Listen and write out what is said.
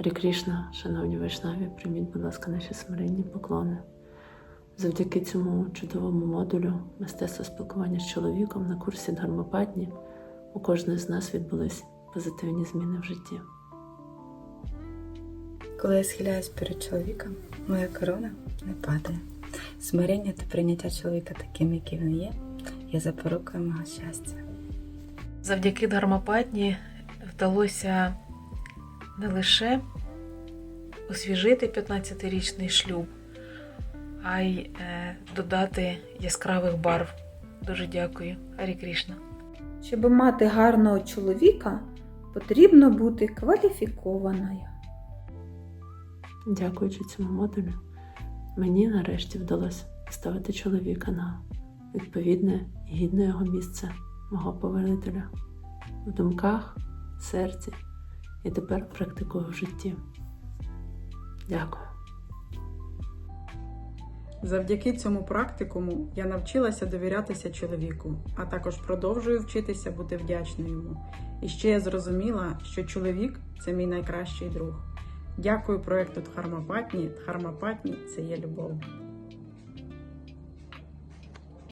Гарі Крішна, шановні вайшнаві, прийміть, будь ласка, наші смиренні поклони. Завдяки цьому чудовому модулю мистецтва спілкування з чоловіком на курсі Дharmapatні у кожної з нас відбулись позитивні зміни в житті. Коли я схиляюсь перед чоловіком, моя корона не падає. Смирення та прийняття чоловіка таким, який він є, є запорукою мого щастя. Завдяки Дharmapatні вдалося не лише освіжити 15-річний шлюб, а й е, додати яскравих барв. Дуже дякую, Харі Крішна. Щоб мати гарного чоловіка, потрібно бути кваліфікованою. Дякуючи цьому модулю, мені нарешті вдалося поставити чоловіка на відповідне гідне його місце мого повелителя в думках, серці і тепер практикую в житті. Дякую. Завдяки цьому практикуму я навчилася довірятися чоловіку, а також продовжую вчитися бути вдячною йому. І ще я зрозуміла, що чоловік це мій найкращий друг. Дякую проекту Дхармапатні. Дхармапатні це є любов.